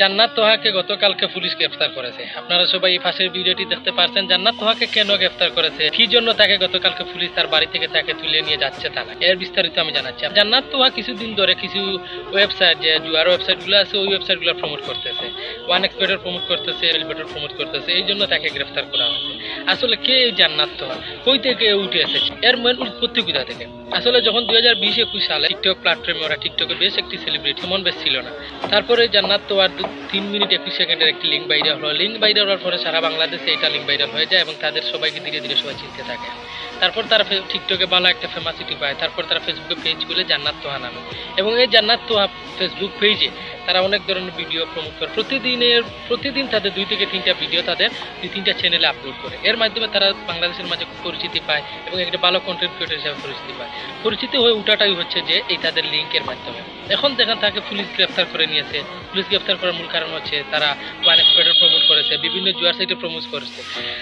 জান্নাত তোহাকে গতকালকে পুলিশ গ্রেফতার করেছে। আপনারা সবাই এই পাশের ভিডিওটি দেখতে পারছেন। জান্নাত তোহাকে কেন গ্রেফতার করেছে? কি জন্য তাকে গতকালকে পুলিশ তার বাড়ি থেকে তাকে তুলে নিয়ে যাচ্ছে থানা এর বিস্তারিত আমি জানাচ্ছি। জান্নাত তোহা কিছুদিন ধরে কিছু ওয়েবসাইট যে জুয়ার ওয়েবসাইটগুলো আছে, ওই ওয়েবসাইটগুলো প্রমোট করতেছে। ওয়ান এক্সপেডের প্রমোট করতেছে এলবেটর প্রমোট করতেছে। এই জন্য তাকে গ্রেফতার করা হয়েছে। আসলে কে জান্নাত তোহা? কই থেকে উঠে এসেছে? এর মেন উৎপত্তি কোথা থেকে? আসলে যখন দুই হাজার বিশ একুশ সালে টিকটক প্ল্যাটফর্মে ওরা টিকটকে বেশ একটি সেলিব্রিটি এমন বেশ ছিল না। তারপরে জান্নাত তো আর তিন মিনিট একুশ সেকেন্ডের একটি লিঙ্ক ভাইরাল হলো। লিঙ্ক ভাইরাল হওয়ার পরে সারা বাংলাদেশে এটা লিঙ্ক ভাইরাল হয়ে যায় এবং তাদের সবাইকে ধীরে ধীরে সবাই চিনতে থাকে। তারপর তারা টিকটকে ভালো একটা ফেমাসিটি পায়। তারপর তারা ফেসবুকে পেজ খুলে জান্নাত তোহা নামে। এবং এই জান্নাত তোহা ফেসবুক পেজে তারা অনেক ধরনের ভিডিও প্রমোট করে। প্রতিদিনের, প্রতিদিন তাদের দুই থেকে তিনটা ভিডিও তাদের দুই তিনটা চ্যানেলে আপলোড করে। এর মাধ্যমে তারা বাংলাদেশের মাঝে পরিচিতি পায় এবং একটা ভালো কন্টেন্ট ক্রিয়েটর হিসাবে পরিচিতি পায়। পরিচিতি হয়ে ওঠাটাই হচ্ছে যে এই তাদের লিঙ্কের মাধ্যমে। এখন দেখেন তাকে পুলিশ গ্রেফতার করে নিয়েছে। পুলিশ গ্রেফতার করার মূল কারণ হচ্ছে তারা ওয়ান এক্সপেডের প্রমোট করেছে, বিভিন্ন জুয়ার সাইটে প্রমোট করেছে।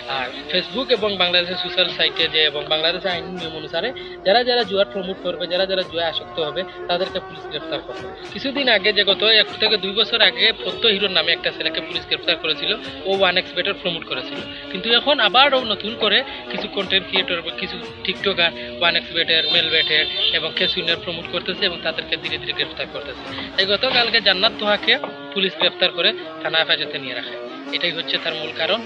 আর ফেসবুক এবং বাংলাদেশের সোশ্যাল সাইটে যে এবং বাংলাদেশের আইন নিয়ম অনুসারে যারা যারা জুয়ার প্রমোট করবে, যারা যারা জুয়া আসক্ত হবে, তাদেরকে পুলিশ গ্রেফতার করবে। কিছুদিন আগে, যে গত এক থেকে দুই বছর আগে পদ্ম হিরোর নামে একটা ছেলেকে পুলিশ গ্রেফতার করেছিল, ও ওয়ান এক্সপেডের প্রমোট করেছিল। কিন্তু এখন আবারও নতুন করে কিছু কন্টেন্ট ক্রিয়েটর কিছু টিকটকার ওয়ান এক্সবেটের মেলবেটের এবং কেসুইনের প্রমোট করতেছে এবং তাদেরকে ধীরে ধীরে গ্রেফতার করতেছে। এই গতকালকে জান্নাত তোহাকে পুলিশ গ্রেফতার করে থানা হেফাজতে নিয়ে রাখে। এটাই হচ্ছে তার মূল কারণ।